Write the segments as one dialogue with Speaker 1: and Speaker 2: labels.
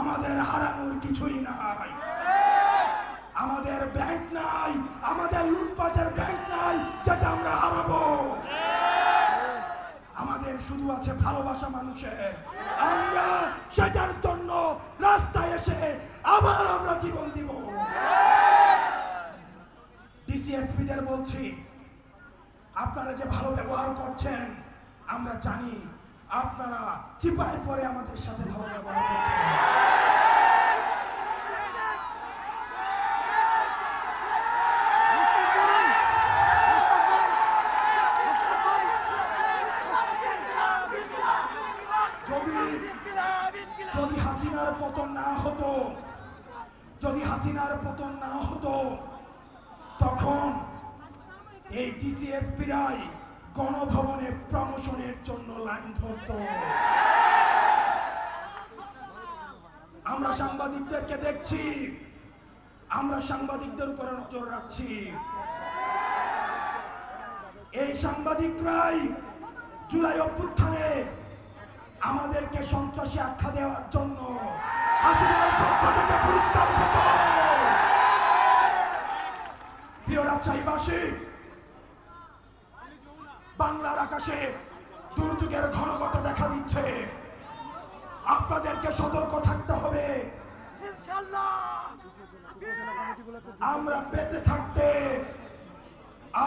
Speaker 1: আমাদের হারানোর কিছুই নাই। আমাদের ব্যাংক নাই, আমাদের লুটপাটের ব্যাংক নাই, যেটা আমরা হারাবো। আমাদের শুধু আছে ভালোবাসা মানুষের। আমরা সেটার জন্য রাস্তায় এসে আবার আমরা জীবন দিব। ডিসিএসপিদের বলছি, আপনারা যে ভালো ব্যবহার করছেন, আমরা জানি আপনারা চিপায় পরে আমাদের সাথে ভালো ব্যবহার করছেন। যদি হাসিনার পতন না হতো যদি হাসিনার পতন না হতো তখন এই ডিসিএসপিরাই গণভবনে প্রমোশনের জন্য লাইন ধরত। আমরা সাংবাদিকদেরকে দেখছি, আমরা সাংবাদিকদের উপরে নজর রাখছি। এই সাংবাদিকরাই জুলাই অভ্যুত্থানে আমাদেরকে সন্ত্রাসী আখ্যা দেওয়ার জন্য থেকে পুরস্কার প্রিয় রাজশাহীবাসী আকাশে দুর্যোগের ঘনঘট দেখা দিচ্ছে। আপনাদেরকে সতর্ক থাকতে হবে। আমরা বেঁচে থাকতে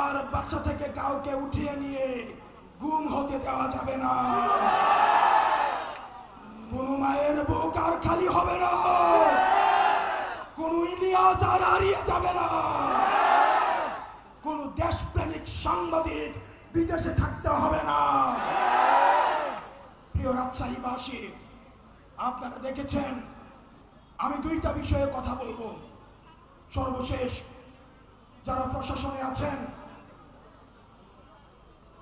Speaker 1: আর বাসা থেকে কাউকে উঠিয়ে নিয়ে গুম হতে দেওয়া যাবে না। কোন মায়ের বুক আর খালি হবে না। কোন ইলিয়াস আর হারিয়ে যাবে না। কোন দেশপ্রেমিক সাংবাদিক বিদেশে থাকতে হবে না। প্রিয় রাজশাহীবাসী, আপনারা দেখেছেন, আমি দুইটা বিষয়ে কথা বলব। সর্বশেষ, যারা প্রশাসনে আছেন,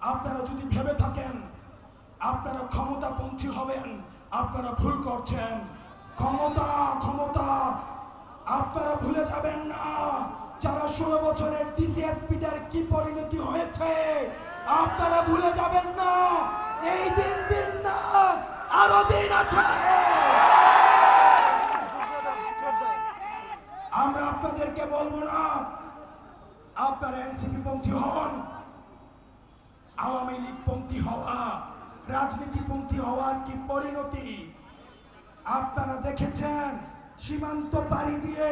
Speaker 1: আপনারা যদি ভেবে থাকেন, আপনারা ক্ষমতাপন্থী হবেন, আপনারা ভুল করছেন। ক্ষমতা ক্ষমতা, আপনারা ভুলে যাবেন না। যারা ষোলো বছরের ডিসিএসপিদের কি পরিণতি হয়েছে? আপনারা ভুলে যাবেন না, এই দিন দিন না, আরও দিন আছে। আমরা আপনাদেরকে বলব না, আপনারা এনসিপি পন্থী হন, আওয়ামী লীগ পন্থী হওয়া রাজনীতিপন্থী হওয়ার কি পরিণতি? আপনারা দেখেছেন, সীমান্ত পাড়ি দিয়ে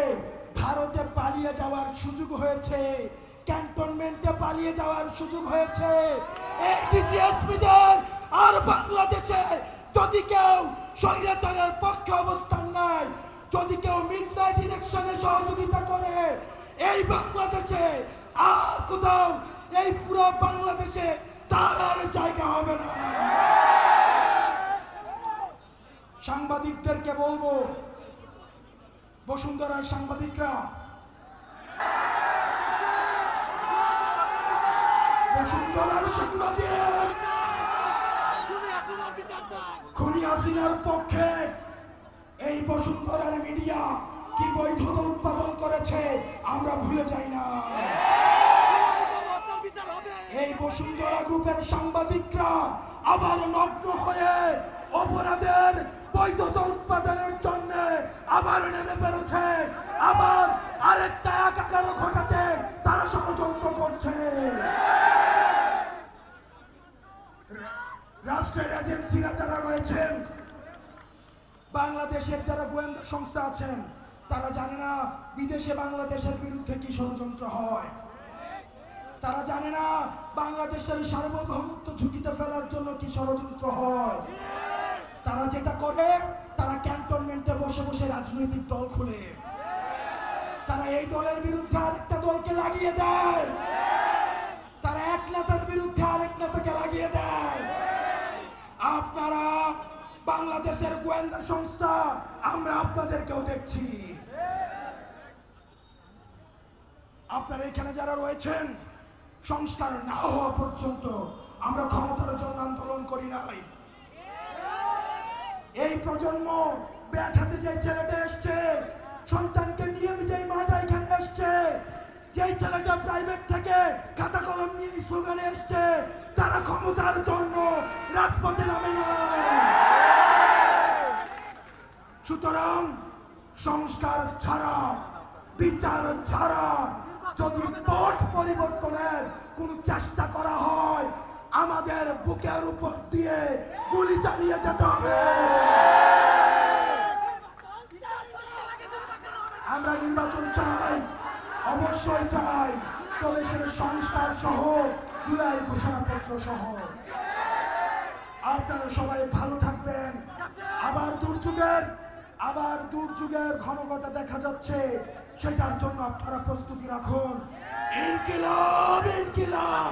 Speaker 1: ভারতে পালিয়ে যাওয়ার সুযোগ হয়েছে। ক্যান্টনমেন্টে পালিয়ে যাওয়ার সুযোগ হয়েছে। এই আর বাংলাদেশে যদি কেউ স্বৈরাচারের পক্ষে অবস্থান নেয়, যদি কেউ মিডনাইট ইলেকশনে সহযোগিতা করে, এই বাংলাদেশে আর কোথাও, এই পুরো বাংলাদেশে তার আর জায়গা হবে না। সাংবাদিকদেরকে বলব, বসুন্ধরার সাংবাদিকরা বসুন্ধরার সাংবাদিক। খুনি পক্ষে এই বসুন্ধরার মিডিয়া কি বৈধতা উৎপাদন করেছে আমরা ভুলে যাই না। এই বসুন্ধরা গ্রুপের সাংবাদিকরা আবার নগ্ন হয়ে অপরাধের বৈধতা উৎপাদনের জন্য আবার নেমে পেরেছে আবার আরেকটা একাকার ঘটাতে রাষ্ট্রের এজেন্সিরা যারা রয়েছেন, বাংলাদেশের যারা গোয়েন্দা সংস্থা আছেন, তারা জানে না বিদেশে বাংলাদেশের বিরুদ্ধে কি ষড়যন্ত্র হয়। তারা জানে না বাংলাদেশের সার্বভৌমত্ব ঝুঁকিতে ফেলার জন্য কি ষড়যন্ত্র হয়। তারা যেটা করে, তারা ক্যান্টনমেন্টে বসে বসে রাজনৈতিক দল খুলে। তারা এই দলের বিরুদ্ধে আরেকটা দলকে লাগিয়ে দেয়। তারা এক নেতার বিরুদ্ধে আরেক নেতাকে লাগিয়ে দেয়। বাংলাদেশের গোয়েন্দা সংস্থা, আমরা আপনাদেরকেও দেখছি। আপনারা এখানে যারা রয়েছেন, সংস্কার না হওয়া পর্যন্ত আমরা ক্ষমতার জন্য আন্দোলন করি নাই। এই প্রজন্ম ব্যাট যে ছেলেটা এসছে, সন্তানকে নিয়ে যে মাটা এখানে এসছে, যেই ছেলেটা প্রাইভেট থেকে খাতা কলম নিয়ে স্লোগানে এসছে, তারা ক্ষমতার জন্য রাজপথে নামে না সুতরাং সংস্কার ছাড়া, বিচার ছাড়া যদি পথ পরিবর্তনের কোন চেষ্টা করা হয়, আমাদের বুকের উপর দিয়ে গুলি চালিয়ে যেতে হবে। আমরা নির্বাচন চাই, অবশ্যই চাই, তবে সেটা সংস্কার সহ, জুলাই ঘোষণাপত্র সহ। আপনারা সবাই ভালো থাকবেন। আবার দুর্যোগের আবার দুর্যোগের ঘনঘটা দেখা যাচ্ছে। সেটার জন্য আপনারা প্রস্তুতি রাখুন। ইনকিলাব ইনকিলাব।